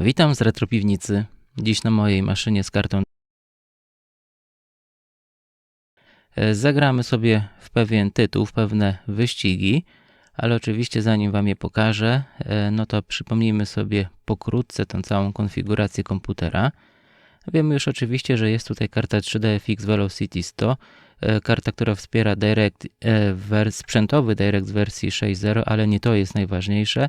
Witam z retropiwnicy. Dziś na mojej maszynie z kartą. E, Zagramy sobie w pewien tytuł, w pewne wyścigi, ale oczywiście zanim Wam je pokażę, e, no to przypomnijmy sobie pokrótce tą całą konfigurację komputera. Wiemy już oczywiście, że jest tutaj karta 3DFX Velocity 100, e, karta, która wspiera Direct, sprzętowy Direct wersji 6.0, ale nie to jest najważniejsze.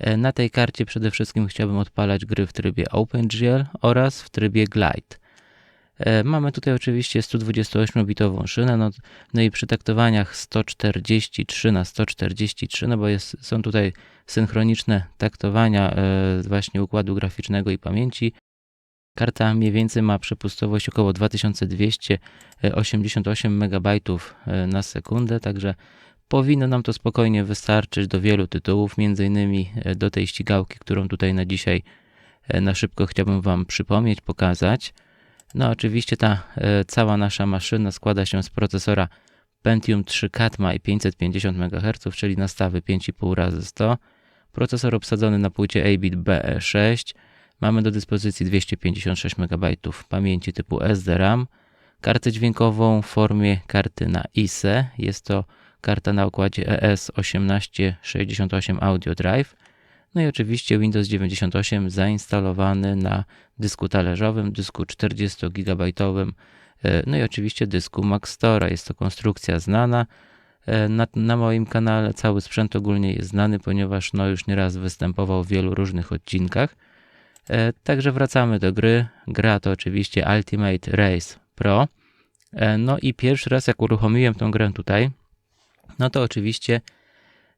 E, Na tej karcie przede wszystkim chciałbym odpalać gry w trybie OpenGL oraz w trybie Glide. E, Mamy tutaj oczywiście 128-bitową szynę, no, no i przy taktowaniach 143 na 143, no bo jest, są tutaj synchroniczne taktowania e, właśnie układu graficznego i pamięci. Karta mniej więcej ma przepustowość około 2288 MB na sekundę, także powinno nam to spokojnie wystarczyć do wielu tytułów, między innymi e, do tej ścigałki, którą tutaj na dzisiaj e, na szybko chciałbym Wam przypomnieć, pokazać. No oczywiście ta e, cała nasza maszyna składa się z procesora Pentium 3 Katma i 550 MHz, czyli nastawy 5,5 razy 100. Procesor obsadzony na płycie 8-bit BE6. Mamy do dyspozycji 256 MB pamięci typu SDRAM. Kartę dźwiękową w formie karty na ISE. Jest to karta na układzie E ES1868 Audio Drive. No i oczywiście Windows 98 zainstalowany na dysku talerzowym, dysku 40 GB, no i oczywiście dysku Maxtora. Jest to konstrukcja znana. E, Na, na moim kanale cały sprzęt ogólnie jest znany, ponieważ no już nieraz występował w wielu różnych odcinkach. E, Także wracamy do gry. Gra to oczywiście Ultimate Race Pro. E, No i pierwszy raz jak uruchomiłem tą grę tutaj, no to oczywiście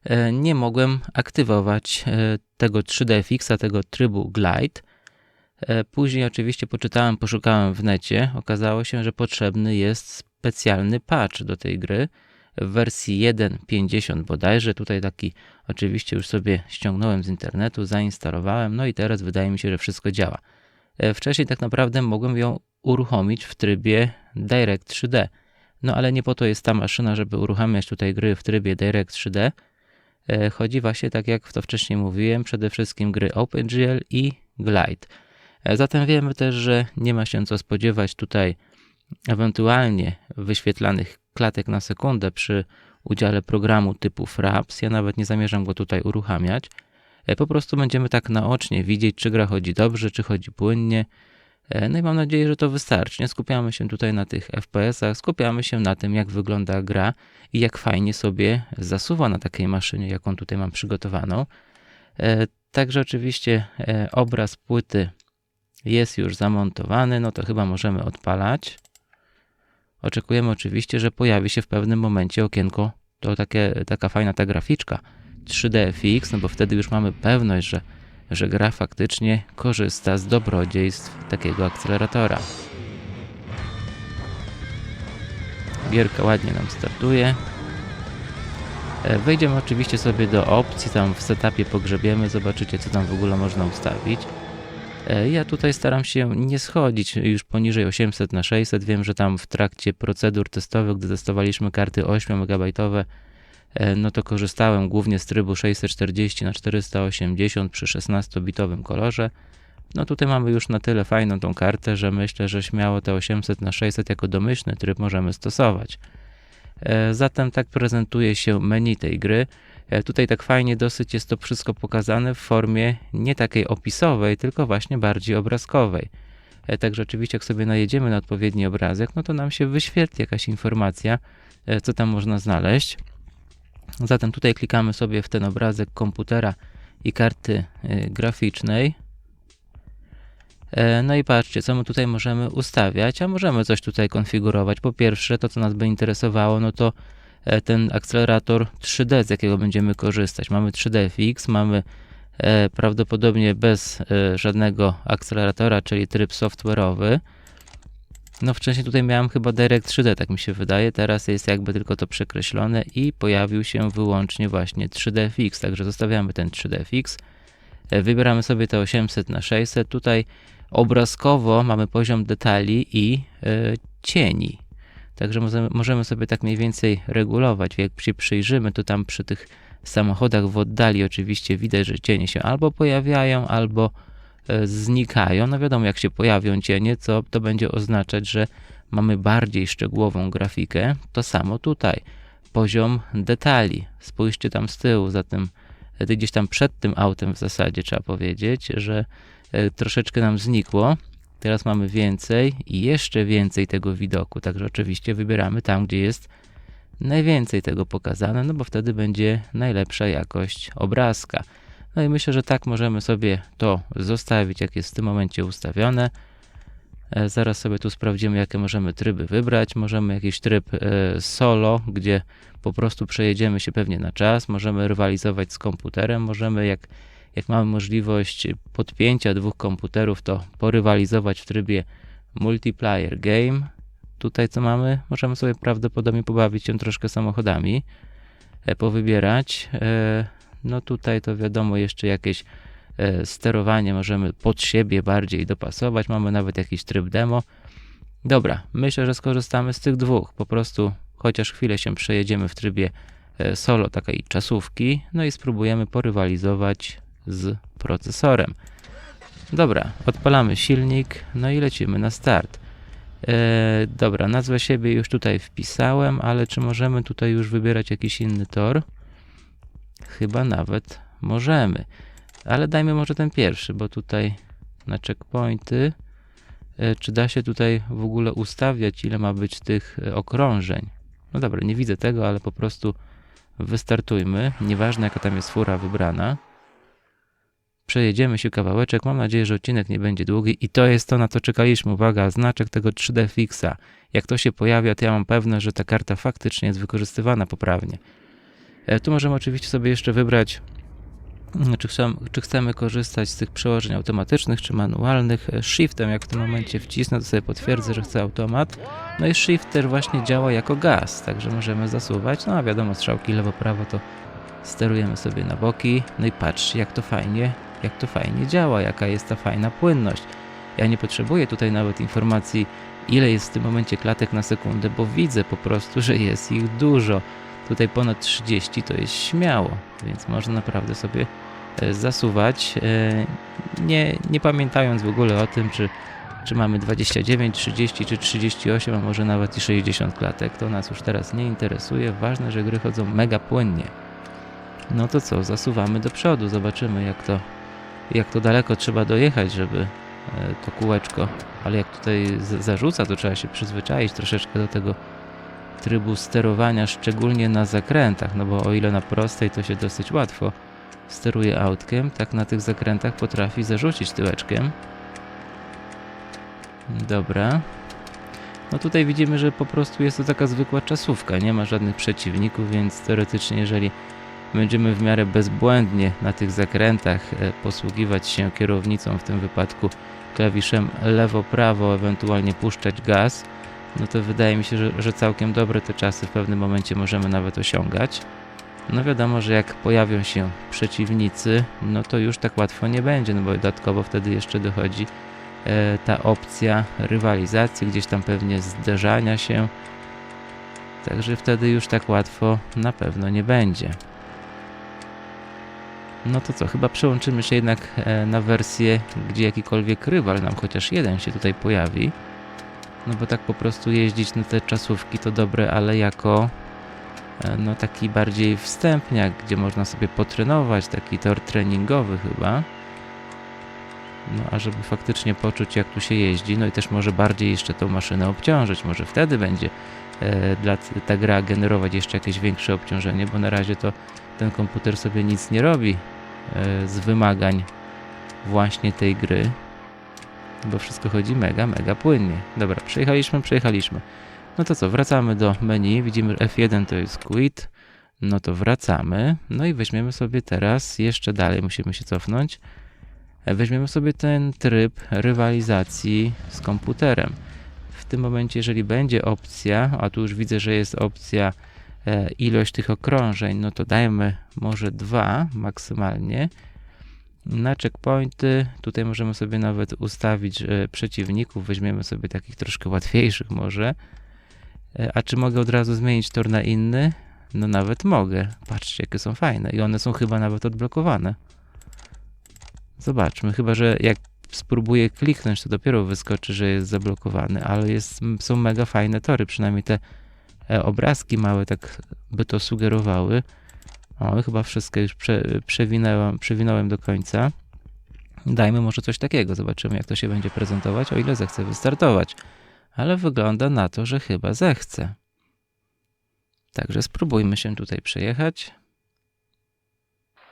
e, nie mogłem aktywować e, tego 3DFX-a, tego trybu Glide. E, Później oczywiście poczytałem, poszukałem w necie. Okazało się, że potrzebny jest specjalny patch do tej gry w wersji 1.50 bodajże. Tutaj taki oczywiście już sobie ściągnąłem z internetu, zainstalowałem, no i teraz wydaje mi się, że wszystko działa. Wcześniej tak naprawdę mogłem ją uruchomić w trybie Direct 3D. No ale nie po to jest ta maszyna, żeby uruchamiać tutaj gry w trybie Direct 3D. E, Chodzi właśnie, tak jak to wcześniej mówiłem, przede wszystkim gry OpenGL i Glide. E, Zatem wiemy też, że nie ma się co spodziewać tutaj ewentualnie wyświetlanych klatek na sekundę przy udziale programu typu Fraps. Ja nawet nie zamierzam go tutaj uruchamiać. E, Po prostu będziemy tak naocznie widzieć, czy gra chodzi dobrze, czy chodzi płynnie. E, No i mam nadzieję, że to wystarczy. Nie skupiamy się tutaj na tych FPS-ach, skupiamy się na tym, jak wygląda gra i jak fajnie sobie zasuwa na takiej maszynie, jaką tutaj mam przygotowaną. E, Także oczywiście e, obraz płyty jest już zamontowany, no to chyba możemy odpalać. Oczekujemy oczywiście, że pojawi się w pewnym momencie okienko, to takie, taka fajna ta graficzka 3DFX, no bo wtedy już mamy pewność, że, że gra faktycznie korzysta z dobrodziejstw takiego akceleratora. Gierka ładnie nam startuje. E, Wejdziemy oczywiście sobie do opcji, tam w setupie pogrzebiemy, zobaczycie co tam w ogóle można ustawić. E, Ja tutaj staram się nie schodzić już poniżej 800 na 600. Wiem, że tam w trakcie procedur testowych, gdy testowaliśmy karty 8 MB, no to korzystałem głównie z trybu 640 na 480 przy 16-bitowym kolorze. No tutaj mamy już na tyle fajną tą kartę, że myślę, że śmiało te 800 na 600 jako domyślny tryb możemy stosować. E, Zatem tak prezentuje się menu tej gry. E, Tutaj tak fajnie dosyć jest to wszystko pokazane w formie nie takiej opisowej, tylko właśnie bardziej obrazkowej. E, Także oczywiście jak sobie najedziemy na odpowiedni obrazek, no to nam się wyświetli jakaś informacja, e, co tam można znaleźć. Zatem tutaj klikamy sobie w ten obrazek komputera i karty e, graficznej. E, No i patrzcie, co my tutaj możemy ustawiać, a możemy coś tutaj konfigurować. Po pierwsze, to co nas by interesowało, no to e, ten akcelerator 3D, z jakiego będziemy korzystać. Mamy 3DFX, mamy e, prawdopodobnie bez żadnego akceleratora, czyli tryb software'owy. No wcześniej tutaj miałem chyba Direct 3D, tak mi się wydaje. Teraz jest jakby tylko to przekreślone i pojawił się wyłącznie właśnie 3DFX, także zostawiamy ten 3DFX. E, Wybieramy sobie te 800 na 600. Tutaj obrazkowo mamy poziom detali i e, cieni. Także możemy, sobie tak mniej więcej regulować. Jak się przyjrzymy, to tam przy tych samochodach w oddali oczywiście widać, że cienie się albo pojawiają, albo znikają. No wiadomo, jak się pojawią cienie, co to będzie oznaczać, że mamy bardziej szczegółową grafikę. To samo tutaj. Poziom detali. Spójrzcie tam z tyłu, za tym, e, gdzieś tam przed tym autem w zasadzie trzeba powiedzieć, że e, troszeczkę nam znikło. Teraz mamy więcej i jeszcze więcej tego widoku. Także oczywiście wybieramy tam, gdzie jest najwięcej tego pokazane, no bo wtedy będzie najlepsza jakość obrazka. No i myślę, że tak możemy sobie to zostawić, jak jest w tym momencie ustawione. E, Zaraz sobie tu sprawdzimy, jakie możemy tryby wybrać. Możemy jakiś tryb e, solo, gdzie po prostu przejedziemy się pewnie na czas. Możemy rywalizować z komputerem. Możemy, jak, jak mamy możliwość podpięcia dwóch komputerów, to porywalizować w trybie multiplayer game. Tutaj co mamy? Możemy sobie prawdopodobnie pobawić się troszkę samochodami, e, powybierać. No tutaj to wiadomo, jeszcze jakieś e, sterowanie możemy pod siebie bardziej dopasować. Mamy nawet jakiś tryb demo. Dobra, myślę, że skorzystamy z tych dwóch. Po prostu chociaż chwilę się przejedziemy w trybie e, solo takiej czasówki, no i spróbujemy porywalizować z procesorem. Dobra, odpalamy silnik, no i lecimy na start. E, dobra, nazwę siebie już tutaj wpisałem, ale czy możemy tutaj już wybierać jakiś inny tor? Chyba nawet możemy. Ale dajmy może ten pierwszy, bo tutaj na checkpointy. E, czy da się tutaj w ogóle ustawiać, ile ma być tych e, okrążeń? No dobra, nie widzę tego, ale po prostu wystartujmy. Nieważne, jaka tam jest fura wybrana. Przejedziemy się kawałeczek. Mam nadzieję, że odcinek nie będzie długi. I to jest to, na co czekaliśmy. Uwaga, znaczek tego 3D Fixa. Jak to się pojawia, to ja mam pewność, że ta karta faktycznie jest wykorzystywana poprawnie. E, Tu możemy oczywiście sobie jeszcze wybrać, mm, czy chcemy, czy chcemy korzystać z tych przełożeń automatycznych, czy manualnych. E, Shiftem, jak w tym momencie wcisnę, to sobie potwierdzę, że chcę automat. No i Shift też właśnie działa jako gaz, także możemy zasuwać. No a wiadomo, strzałki lewo-prawo to sterujemy sobie na boki. No i patrzcie, jak to fajnie, jak to fajnie działa, jaka jest ta fajna płynność. Ja nie potrzebuję tutaj nawet informacji, ile jest w tym momencie klatek na sekundę, bo widzę po prostu, że jest ich dużo. Tutaj ponad 30 to jest śmiało, więc można naprawdę sobie e, zasuwać, e, nie, nie pamiętając w ogóle o tym, czy, czy mamy 29, 30 czy 38, a może nawet i 60 klatek. To nas już teraz nie interesuje. Ważne, że gry chodzą mega płynnie. No to co, zasuwamy do przodu, zobaczymy jak to, jak to daleko trzeba dojechać, żeby e, to kółeczko, ale jak tutaj zarzuca, to trzeba się przyzwyczaić troszeczkę do tego trybu sterowania, szczególnie na zakrętach, no bo o ile na prostej to się dosyć łatwo steruje autkiem, tak na tych zakrętach potrafi zarzucić tyłeczkiem. Dobra. No tutaj widzimy, że po prostu jest to taka zwykła czasówka, nie ma żadnych przeciwników, więc teoretycznie jeżeli będziemy w miarę bezbłędnie na tych zakrętach e, posługiwać się kierownicą, w tym wypadku klawiszem lewo-prawo, ewentualnie puszczać gaz, no to wydaje mi się, że, że całkiem dobre te czasy w pewnym momencie możemy nawet osiągać. No wiadomo, że jak pojawią się przeciwnicy, no to już tak łatwo nie będzie, no bo dodatkowo wtedy jeszcze dochodzi e, ta opcja rywalizacji, gdzieś tam pewnie zderzania się. Także wtedy już tak łatwo na pewno nie będzie. No to co, chyba przełączymy się jednak e, na wersję, gdzie jakikolwiek rywal nam chociaż jeden się tutaj pojawi. No bo tak po prostu jeździć na te czasówki to dobre, ale jako e, no taki bardziej wstępniak, gdzie można sobie potrenować, taki tor treningowy chyba. No a żeby faktycznie poczuć jak tu się jeździ, no i też może bardziej jeszcze tą maszynę obciążyć, może wtedy będzie e, dla ta gra generować jeszcze jakieś większe obciążenie, bo na razie to ten komputer sobie nic nie robi e, z wymagań właśnie tej gry, bo wszystko chodzi mega, mega płynnie. Dobra, przejechaliśmy, przejechaliśmy. No to co, wracamy do menu, widzimy, że F1 to jest quit, no to wracamy, no i weźmiemy sobie teraz, jeszcze dalej musimy się cofnąć, weźmiemy sobie ten tryb rywalizacji z komputerem. W tym momencie, jeżeli będzie opcja, a tu już widzę, że jest opcja e, ilość tych okrążeń, no to dajmy może dwa maksymalnie. Na checkpointy, tutaj możemy sobie nawet ustawić e, przeciwników, weźmiemy sobie takich troszkę łatwiejszych może. E, A czy mogę od razu zmienić tor na inny? No nawet mogę. Patrzcie, jakie są fajne i one są chyba nawet odblokowane. Zobaczmy, chyba że jak spróbuję kliknąć, to dopiero wyskoczy, że jest zablokowany, ale jest, są mega fajne tory, przynajmniej te e, obrazki małe tak by to sugerowały. O, chyba wszystkie już prze, przewinąłem do końca. Dajmy może coś takiego, zobaczymy jak to się będzie prezentować, o ile zechce wystartować. Ale wygląda na to, że chyba zechce. Także spróbujmy się tutaj przejechać.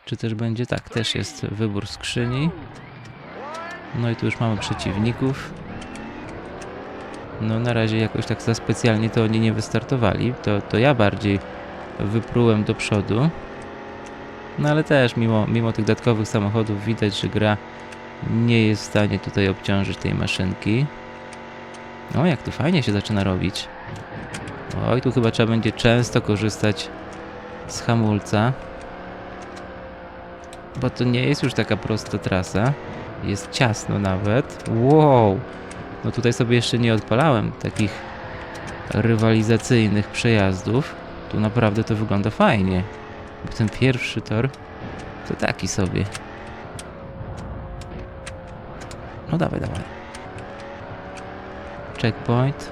Czy też będzie tak? Też jest wybór skrzyni. No i tu już mamy przeciwników. No na razie jakoś tak za specjalnie to oni nie wystartowali. To, to ja bardziej wyprułem do przodu. No ale też mimo, mimo tych dodatkowych samochodów widać, że gra nie jest w stanie tutaj obciążyć tej maszynki. No jak tu fajnie się zaczyna robić. Oj, tu chyba trzeba będzie często korzystać z hamulca. Bo to nie jest już taka prosta trasa. Jest ciasno nawet. Wow! No tutaj sobie jeszcze nie odpalałem takich rywalizacyjnych przejazdów. Tu naprawdę to wygląda fajnie. Ten pierwszy tor to taki sobie. No dawaj, dawaj. Checkpoint.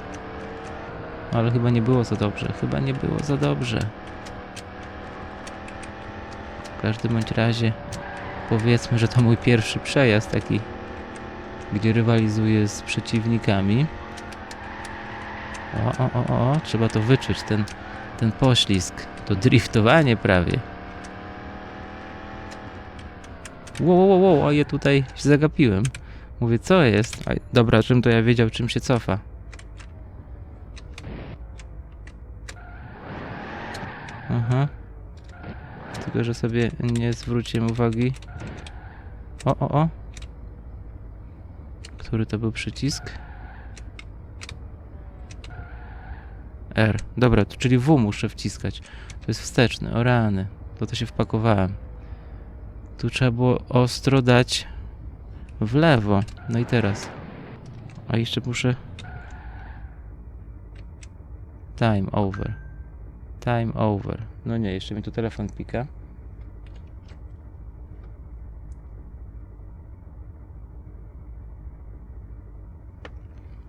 Ale chyba nie było za dobrze. Chyba nie było za dobrze. W każdym bądź razie powiedzmy, że to mój pierwszy przejazd taki, gdzie rywalizuję z przeciwnikami. O, o, o, o, trzeba to wyczuć, ten, ten poślizg, to driftowanie prawie. Wow, wow, wow, a ja tutaj się zagapiłem. Mówię, co jest? A, dobra, czym to ja wiedział, czym się cofa. Aha. Tylko, że sobie nie zwróciłem uwagi. O, o, o. Który to był przycisk? R. Dobra, to czyli W muszę wciskać. To jest wsteczny. O rany. To to się wpakowałem. Tu trzeba było ostro dać w lewo. No i teraz. A jeszcze muszę... Time over. Time over. No nie, jeszcze mi tu telefon pika.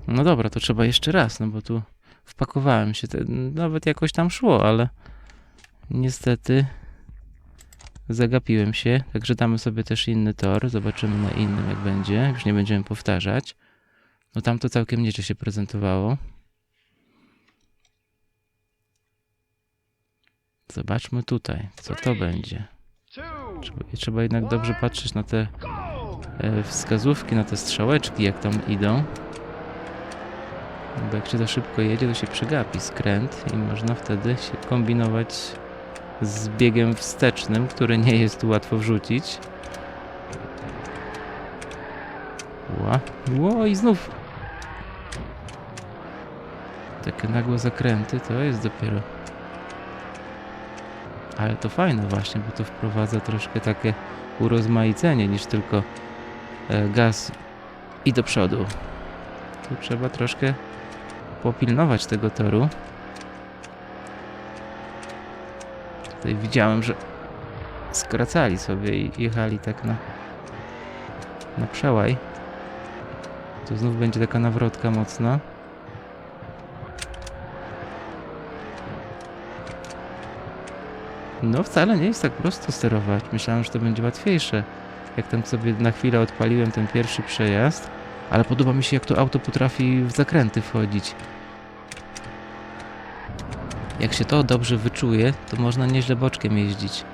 No dobra, to trzeba jeszcze raz, no bo tu wpakowałem się. Nawet jakoś tam szło, ale niestety zagapiłem się. Także damy sobie też inny tor. Zobaczymy na innym, jak będzie. Już nie będziemy powtarzać. No tam to całkiem nieźle się prezentowało. Zobaczmy tutaj, co to będzie. Trzeba, trzeba jednak dobrze patrzeć na te e, wskazówki, na te strzałeczki, jak tam idą. Bo jak się za szybko jedzie, to się przegapi skręt i można wtedy się kombinować z biegiem wstecznym, który nie jest tu łatwo wrzucić. Ła, ło i znów. Takie nagłe zakręty to jest dopiero. Ale to fajne właśnie, bo to wprowadza troszkę takie urozmaicenie niż tylko e, gaz i do przodu. Tu trzeba troszkę popilnować tego toru. Tutaj widziałem, że skracali sobie i jechali tak na, na przełaj. Tu znów będzie taka nawrotka mocna. No wcale nie jest tak prosto sterować. Myślałem, że to będzie łatwiejsze. Jak tam sobie na chwilę odpaliłem ten pierwszy przejazd. Ale podoba mi się jak to auto potrafi w zakręty wchodzić. Jak się to dobrze wyczuje, to można nieźle boczkiem jeździć.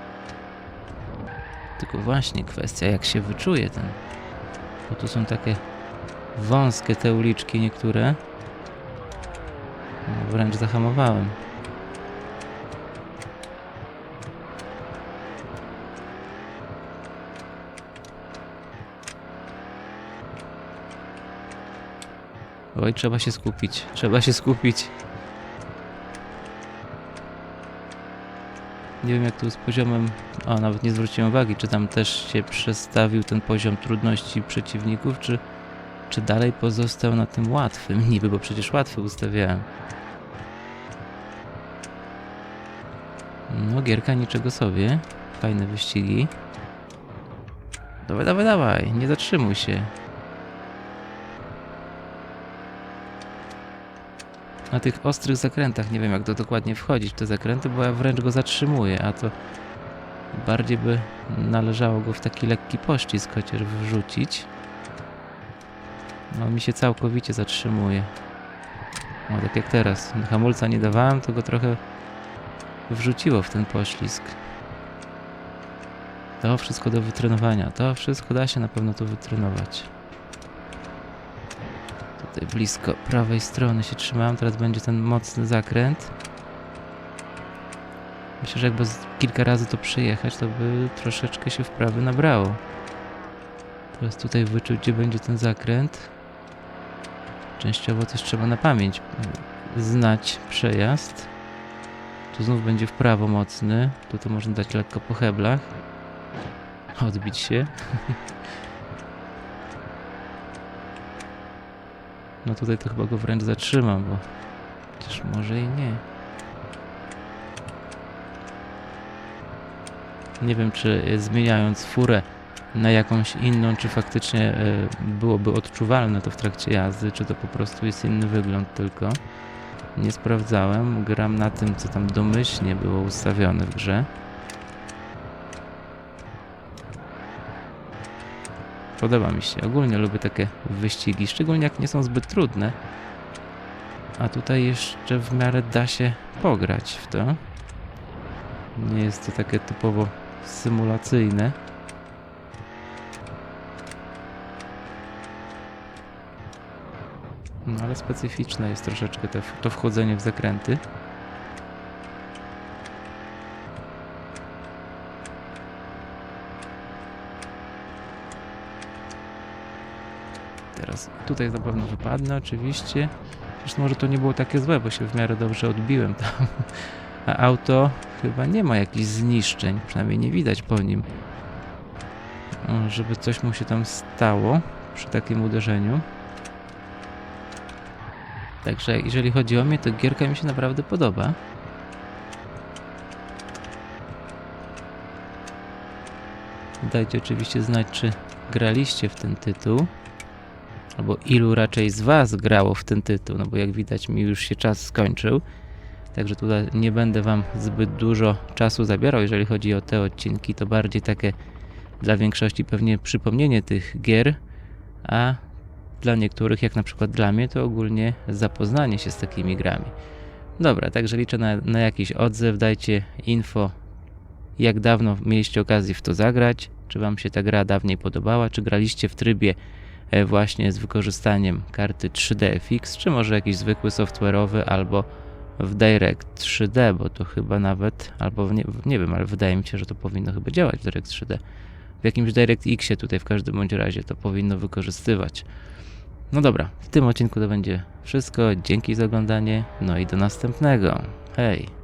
Tylko właśnie kwestia jak się wyczuje ten. Bo tu są takie wąskie te uliczki niektóre. No, wręcz zahamowałem. Oj, trzeba się skupić. Trzeba się skupić. Nie wiem jak tu z poziomem... O, nawet nie zwróciłem uwagi, czy tam też się przestawił ten poziom trudności przeciwników, czy, czy dalej pozostał na tym łatwym. Niby, bo przecież łatwy ustawiałem. No, gierka niczego sobie. Fajne wyścigi. Dawaj, dawaj, dawaj, nie zatrzymuj się. Na tych ostrych zakrętach. Nie wiem, jak to dokładnie wchodzić w te zakręty, bo ja wręcz go zatrzymuję, a to bardziej by należało go w taki lekki pościsk chociaż wrzucić. No mi się całkowicie zatrzymuje. No tak jak teraz. Hamulca nie dawałem, to go trochę wrzuciło w ten poślizg. To wszystko do wytrenowania. To wszystko da się na pewno tu wytrenować. Blisko prawej strony się trzymałem. Teraz będzie ten mocny zakręt. Myślę, że jakby kilka razy to przejechać, to by troszeczkę się wprawy nabrało. Teraz tutaj wyczuć, gdzie będzie ten zakręt. Częściowo też trzeba na pamięć znać przejazd. Tu znów będzie w prawo mocny. Tu to można dać lekko po heblach. Odbić się. No tutaj to chyba go wręcz zatrzymam, bo chociaż może i nie. Nie wiem, czy e, zmieniając furę na jakąś inną, czy faktycznie e, byłoby odczuwalne to w trakcie jazdy, czy to po prostu jest inny wygląd tylko. Nie sprawdzałem, gram na tym, co tam domyślnie było ustawione w grze. Podoba mi się. Ogólnie lubię takie wyścigi, szczególnie jak nie są zbyt trudne. A tutaj jeszcze w miarę da się pograć w to. Nie jest to takie typowo symulacyjne. No ale specyficzne jest troszeczkę te, to wchodzenie w zakręty. Teraz tutaj na pewno wypadnę oczywiście. Zresztą może to nie było takie złe, bo się w miarę dobrze odbiłem tam. A auto chyba nie ma jakichś zniszczeń, przynajmniej nie widać po nim. Żeby coś mu się tam stało przy takim uderzeniu. Także jeżeli chodzi o mnie, to gierka mi się naprawdę podoba. Dajcie oczywiście znać, czy graliście w ten tytuł. Albo ilu raczej z Was grało w ten tytuł, no bo jak widać mi już się czas skończył. Także tutaj nie będę Wam zbyt dużo czasu zabierał, jeżeli chodzi o te odcinki. To bardziej takie dla większości pewnie przypomnienie tych gier, a dla niektórych, jak na przykład dla mnie, to ogólnie zapoznanie się z takimi grami. Dobra, także liczę na, na jakiś odzew. Dajcie info, jak dawno mieliście okazję w to zagrać, czy Wam się ta gra dawniej podobała, czy graliście w trybie właśnie z wykorzystaniem karty 3DFX, czy może jakiś zwykły software'owy, albo w Direct 3D, bo to chyba nawet, albo nie, nie wiem, ale wydaje mi się, że to powinno chyba działać w Direct 3D. W jakimś DirectXie tutaj w każdym bądź razie to powinno wykorzystywać. No dobra, w tym odcinku to będzie wszystko. Dzięki za oglądanie, no i do następnego. Hej!